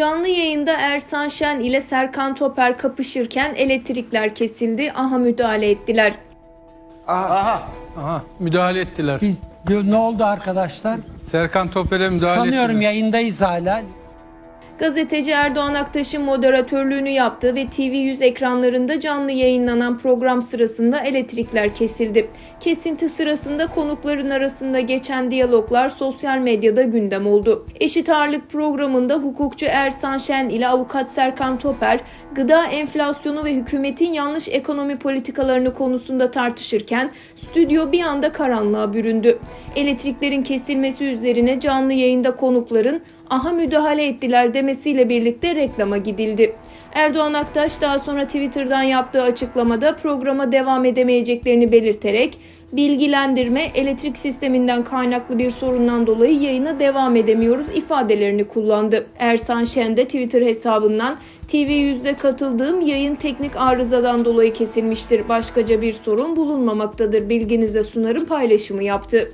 Canlı yayında Ersan Şen ile Serkan Toper kapışırken elektrikler kesildi. Aha müdahale ettiler. Aha. Aha müdahale ettiler. Biz, ne oldu arkadaşlar? Serkan Toper'e müdahale Sanıyorum ettiniz. yayındayız hala. Gazeteci Erdoğan Aktaş'ın moderatörlüğünü yaptığı ve TV100 ekranlarında canlı yayınlanan program sırasında elektrikler kesildi. Kesinti sırasında konukların arasında geçen diyaloglar sosyal medyada gündem oldu. Eşit Ağırlık programında hukukçu Ersan Şen ile avukat Serkan Toper, gıda enflasyonu ve hükümetin yanlış ekonomi politikalarını konusunda tartışırken stüdyo bir anda karanlığa büründü. Elektriklerin kesilmesi üzerine canlı yayında konukların aha müdahale ettiler demesiyle birlikte reklama gidildi. Erdoğan Aktaş daha sonra Twitter'dan yaptığı açıklamada programa devam edemeyeceklerini belirterek bilgilendirme elektrik sisteminden kaynaklı bir sorundan dolayı yayına devam edemiyoruz ifadelerini kullandı. Ersan Şen de Twitter hesabından TV100'de katıldığım yayın teknik arızadan dolayı kesilmiştir. Başkaca bir sorun bulunmamaktadır. Bilginize sunarım paylaşımı yaptı.